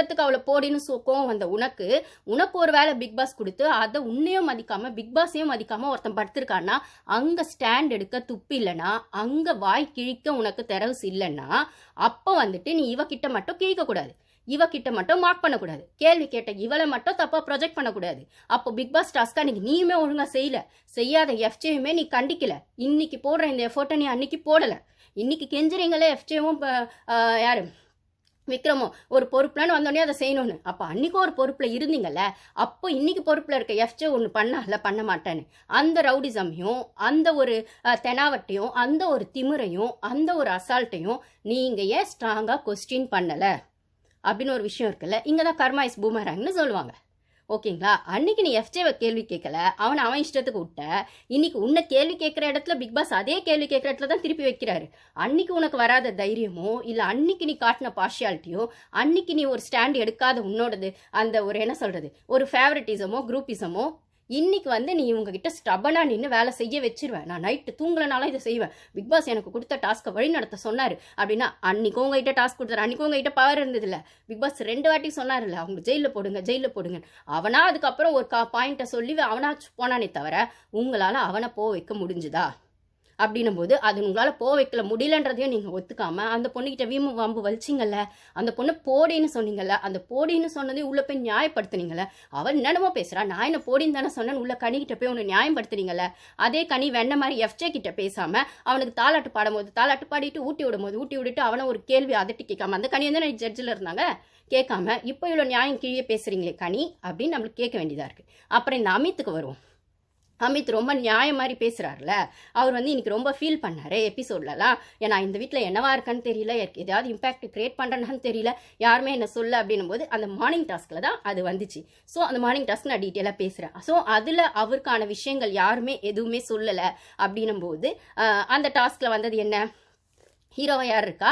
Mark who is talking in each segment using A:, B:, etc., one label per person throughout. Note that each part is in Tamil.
A: இஷ்டத்துக்கு அவளை போடின்னு கோவம் வந்த உனக்கு உனக்கு ஒரு வேலை பிக் பாஸ் கொடுத்து அதை உன்னையும் மதிக்காம பிக் பாஸையும் மதிக்காம ஒருத்தன் படுத்திருக்கான்னா அங்க ஸ்டாண்ட் எடுக்க துப்பு இல்லைன்னா அங்க வாய் கிழிக்க உனக்கு தெரவுஸ் இல்லைன்னா அப்போ வந்துட்டு நீ இவகிட்ட மட்டும் கிழிக்க கூடாது. இவகிட்ட மட்டும் மார்க் பண்ணக்கூடாது கேள்வி கேட்ட இவளை மட்டும் தப்பா ப்ரொஜெக்ட் பண்ணக்கூடாது அப்போ பிக் பாஸ் டாஸ்க்கா நீங்க நீயுமே ஒழுங்கா செய்யல. செய்யாத எஃப்ஜேயுமே நீ கண்டிக்கல. இன்னைக்கு போடுற இந்த எஃபோர்ட்டை நீ அன்னைக்கு போடல. இன்னைக்கு கெஞ்சுறீங்களே எஃப்ஜேவும் யாரு? விக்ரமோ ஒரு பொறுப்புலன்னு வந்தோடனே அதை செய்யணும்னு. அப்போ அன்றைக்கும் ஒரு பொறுப்பில் இருந்தீங்கல்ல அப்போ இன்னைக்கு பொறுப்பில் இருக்க எஃப்ஜே ஒன்று பண்ணல பண்ண மாட்டேன்னு. அந்த ரவுடிசமையும் அந்த ஒரு தெனாவட்டையும் அந்த ஒரு திமிரையும் அந்த ஒரு அசால்ட்டையும் நீங்கள் ஏன் ஸ்ட்ராங்காக கொஸ்டின் பண்ணலை? அப்படின்னு ஒரு விஷயம் இருக்குல்ல இங்கே தான் கர்மா இஸ் பூமராங்னு சொல்லுவாங்க. ஓகேங்களா? அன்னைக்கு நீ எஃப்ஜேவை கேள்வி கேட்கல. அவனை அவன் இஷ்டத்துக்கு விட்ட. இன்னைக்கு உன்னை கேள்வி கேட்குற இடத்துல பிக் பாஸ் அதே கேள்வி கேட்குற இடத்துல தான் திருப்பி வைக்கிறாரு. அன்னைக்கு உனக்கு வராத தைரியமோ இல்லை அன்னைக்கு நீ காட்டின பார்ஷியாலிட்டியோ அன்னைக்கு நீ ஒரு ஸ்டாண்ட் எடுக்காத உன்னோடது அந்த ஒரு என்ன சொல்கிறது ஒரு ஃபேவரட்டிசமோ குரூப்பிசமோ இன்னைக்கு வந்து நீ இவங்க கிட்ட ஸ்டபனா நின்று வேலை செய்ய வச்சிருவேன். நான் நைட்டு தூங்கலனாலும் இதை செய்வேன். பிக் பாஸ் எனக்கு கொடுத்த டாஸ்க்கை வழி நடத்த சொன்னாரு. அப்படின்னா அன்னைக்கு உங்ககிட்ட டாஸ்க் கொடுத்தாரு. அன்னைக்கு உங்ககிட்ட பவர் இருந்ததில்ல. பிக் பாஸ் ரெண்டு வாட்டி சொன்னார்ல அவங்க ஜெயிலில் போடுங்க ஜெயிலில் போடுங்க அவனா அதுக்கப்புறம் ஒரு கா பாயிண்ட்டை சொல்லி அவனா போனானே தவிர உங்களால் அவனை போக வைக்க முடிஞ்சுதா? அப்படின்னும் போது அது உங்களால் போக வைக்கல முடியலன்றதையும் நீங்கள் ஒத்துக்காம அந்த பொண்ணுகிட்ட வீம்பு வம்பு வலிச்சிங்கல்ல அந்த பொண்ணு போடின்னு சொன்னீங்கல்ல அந்த போடின்னு சொன்னதையும் உள்ள போய் நியாயப்படுத்துனீங்கல்ல அவன் என்னென்னமோ பேசுகிறா நான் என்ன போடின்னு தானே சொன்னேன்னு உள்ள கனிக்கிட்ட போய் ஒன்று நியாயப்படுத்துனீங்கல்ல அதே கனி வெண்ண மாதிரி எஃப்ஜே கிட்ட பேசாமல் அவனுக்கு தாலாட்டு பாடும்போது தாலாட்டு பாடிட்டு ஊட்டி விடும்போது ஊட்டி விட்டுட்டு அவனை ஒரு கேள்வி அதட்டி கேட்காம அந்த கனி வந்து ஜட்ஜில் இருந்தாங்க கேட்காம இப்போ இவ்வளோ நியாயம் கீழே பேசுகிறீங்களே கனி அப்படின்னு நம்மளுக்கு கேட்க வேண்டியதாக இருக்குது அப்புறம் இந்த அமித்துக்கு வருவோம். அமித் ரொம்ப நியாயம் மாதிரி பேசுகிறார்ல அவர் வந்து இன்னைக்கு ரொம்ப ஃபீல் பண்ணார் எபிசோட்லலாம் ஏன்னா இந்த வீட்டில் என்னவா இருக்கான்னு தெரியல எனக்கு ஏதாவது இம்பாக்ட் க்ரியேட் பண்ணுறேன்னு தெரியல யாருமே என்ன சொல்ல அப்படின்னும் போது அந்த மார்னிங் டாஸ்கில் தான் அது வந்துச்சு. ஸோ அந்த மார்னிங் டாஸ்க் நான் டீட்டெயிலாக பேசுகிறேன் ஸோ அதில் அவருக்கான விஷயங்கள் யாருமே எதுவுமே சொல்லலை அப்படின்னும் போது அந்த டாஸ்கில் வந்தது என்ன? ஹீரோவா யார் இருக்கா?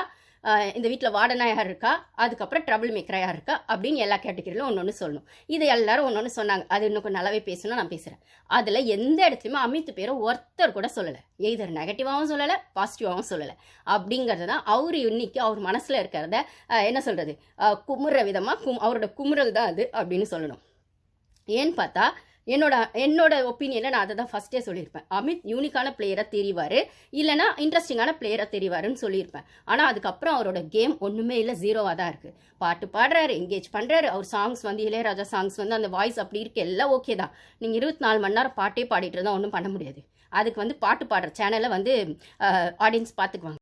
A: இந்த வீட்டில் வார்டனா யார் இருக்கா? அதுக்கப்புறம் ட்ரபிள் மேக்கரா யார் இருக்கா? அப்படின்னு எல்லா கேட்டகரியிலும் ஒன்று ஒன்று சொல்லணும். இது எல்லாரும் ஒன்று ஒன்று சொன்னாங்க. அது இன்னும் கொஞ்சம் நல்லாவே பேசணும் நான் பேசுகிறேன் அதில் எந்த இடத்துலையுமே அமித் பேரை ஒருத்தர் கூட சொல்லலை. எய்தர் நெகட்டிவாகவும் சொல்லலை பாசிட்டிவாகவும் சொல்லலை. அப்படிங்கிறது தான் அவர் இன்னைக்கு அவர் மனசில் இருக்கிறத என்ன சொல்கிறது குமுற விதமாக கும் அவரோட குமுறல் தான் அது அப்படின்னு சொல்லணும். ஏன்னு பார்த்தா என்னோட என்னோட ஒப்பீனியனில் நான் அதை தான் ஃபஸ்ட்டே சொல்லியிருப்பேன். அமித் யூனிக்கான பிளேயராக தெரிவார் இல்லைனா இன்ட்ரெஸ்டிங்கான பிளேயராக தெரிவாருன்னு சொல்லியிருப்பேன். ஆனால் அதுக்கப்புறம் அவரோட கேம் ஒன்றுமே இல்லை ஜீரோவாக தான் இருக்குது பாட்டு பாடுறாரு என்கேஜ் பண்ணுறாரு அவர் சாங்ஸ் வந்து இளையராஜா சாங்ஸ் வந்து அந்த வாய்ஸ் அப்படி இருக்கு. எல்லாம் ஓகே தான். நீங்கள் இருபத்தி நாலு மணி நேரம் பாட்டே பாடிட்டு இருந்தால் ஒன்றும் பண்ண முடியாது. அதுக்கு வந்து பாட்டு பாடுற சேனலை வந்து ஆடியன்ஸ் பார்த்துக்குவாங்க